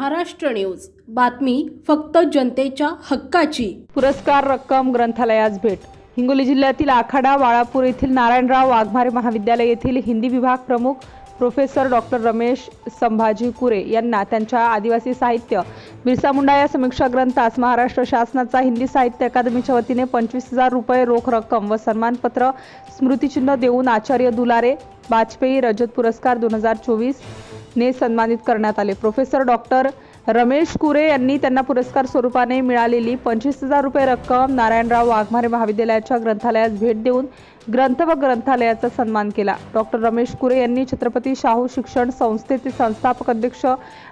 Maharashtra news. बातमी फक्त जनतेच्या हक्काची. पुरस्कार रक्कम ग्रंथालयास भेट. हिंगोली जिल्ह्यातील आखाडा वाळापूर येथील नारायणराव वाघमारे महाविद्यालय येथील हिंदी विभाग प्रमुख प्रोफेसर डॉक्टर रमेश संभाजी कुरे यांना त्यांच्या आदिवासी साहित्य बिरसा मुंडा या समीक्षा ग्रंथास महाराष्ट्र शासनाचा हिंदी साहित्य अकादमीच्या वतीने पंचवीस हजार रुपये रोख रक्कम व सन्मानपत्र स्मृतिचिन्ह देऊन आचार्य दुलारे वाजपेयी रजत पुरस्कार दोन हजार चोवीस ने सन्मानित करण्यात आले. प्रोफेसर डॉक्टर रमेश कुरे यांनी त्यांना पुरस्कार स्वरूपाने मिळालेली पंचवीस हजार रुपये रक्कम नारायणराव वाघमारे महाविद्यालयाच्या ग्रंथालयास भेट देऊन ग्रंथ व ग्रंथालयाचा सन्मान केला. डॉक्टर रमेश कुरे यांनी छत्रपती शाहू शिक्षण संस्थेचे संस्थापक अध्यक्ष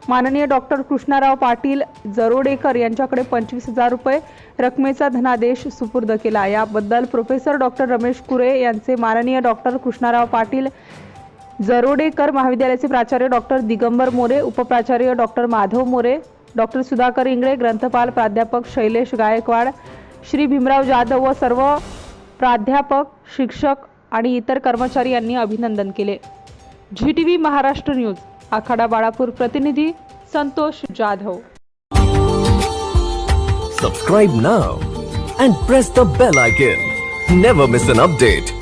माननीय डॉक्टर कृष्णाराव पाटील जरोडेकर यांच्याकडे पंचवीस हजार रुपये रकमेचा धनादेश सुपूर्द केला. याबद्दल प्रोफेसर डॉक्टर रमेश कुरे यांचे माननीय डॉक्टर कृष्णाराव पाटील जरोडेकर महाविद्यालयाचे प्राचार्य डॉक्टर दिगंबर मोरे उपप्राचार्य डॉक्टर माधव मोरे डॉक्टर सुधाकर इंगळे ग्रंथपाल प्राध्यापक शैलेश गायकवाड श्री भीमराव जाधव व सर्व प्राध्यापक शिक्षक आणि इतर कर्मचारी यांनी अभिनंदन केले. G T V Maharashtra news Akhada Balapur प्रतिनिधी Santosh Jadhav. Subscribe now and press the bell icon never miss an update